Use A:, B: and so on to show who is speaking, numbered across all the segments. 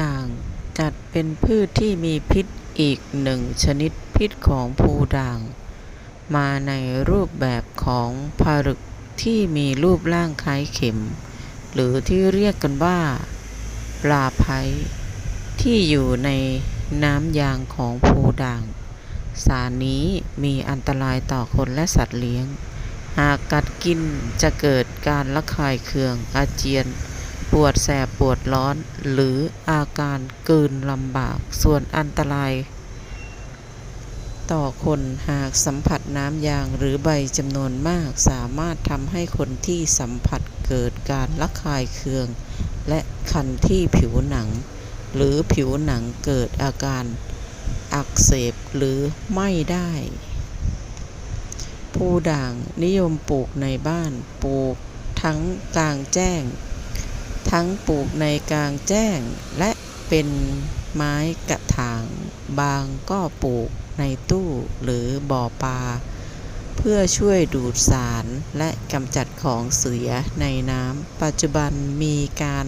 A: ด่างจัดเป็นพืชที่มีพิษอีกหนึ่งชนิดพิษของภูด่าง มาในรูปแบบของผลึกที่มีรูปร่างคล้ายเข็ม หรือที่เรียกกันว่า ปลาไพที่อยู่ในน้ำยางของภูด่าง สารนี้มีอันตรายต่อคนและสัตว์เลี้ยง หากกัดกินจะเกิดการระคายเคืองอาเจียน ปวดแสบปวดร้อน หรืออาการกืนลำบาก ส่วนอันตราย ต่อคนหากสัมผัสน้ำยางหรือใบจำนวนมากสามารถทำให้คนที่สัมผัสเกิดการระคายเคือง และคันที่ผิวหนัง หรือผิวหนังเกิดอาการอักเสบหรือไม่ได้ผู้ด่างนิยมปลูกในบ้านปลูกทั้งกลางแจ้ง ทั้งปลูกในกลางแจ้ง และเป็นไม้กระถาง บางก็ปลูกในตู้หรือบ่อปลา เพื่อช่วยดูดสารและกำจัดของเสียในน้ำปัจจุบันมีการ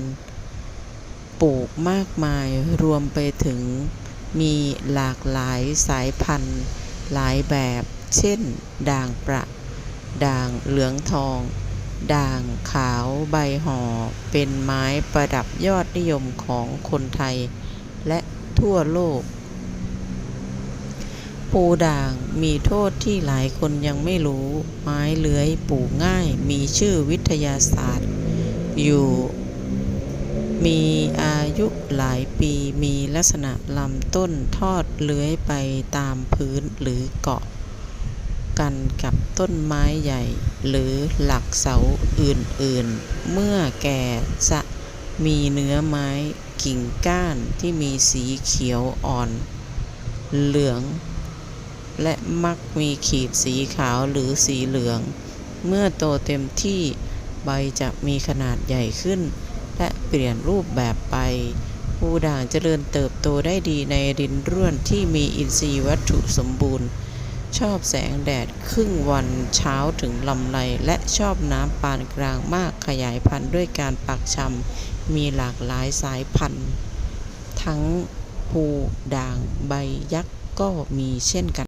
A: ปลูกมากมายรวมไปถึงมีหลากหลายสายพันธุ์ หลายแบบ เช่น ด่างประ ด่างเหลืองทอง ด่างขาวใบห่อเป็นไม้ประดับยอดนิยมของคนไทย และทั่วโลก ปูด่างมีโทษที่หลายคนยังไม่รู้ ไม้เลื้อยปลูกง่ายมีชื่อวิทยาศาสตร์ อยู่มีอายุหลายปีมีลักษณะลำต้นทอดเลื้อยไปตามพื้นหรือเกาะ กันกับต้นไม้ใหญ่ หรือหลักเสาอื่นๆ เมื่อแก่จะมีเนื้อไม้กิ่งก้านที่มีสีเขียวอ่อน เหลือง และมักมีขีดสีขาวหรือสีเหลือง เมื่อโตเต็มที่ใบจะมีขนาดใหญ่ขึ้น และเปลี่ยนรูปแบบไปผู้ด่างเจริญเติบโตได้ดีในดินร่วนที่มีอินทรีย์วัตถุสมบูรณ์ ชอบแสงแดดครึ่งวันเช้าถึงลำไรและชอบน้ำปานกลางมากขยายพันธุ์ด้วยการปักชำมีหลากหลายสายพันธุ์ ทั้งภูด่างใบยักษ์ก็มีเช่นกัน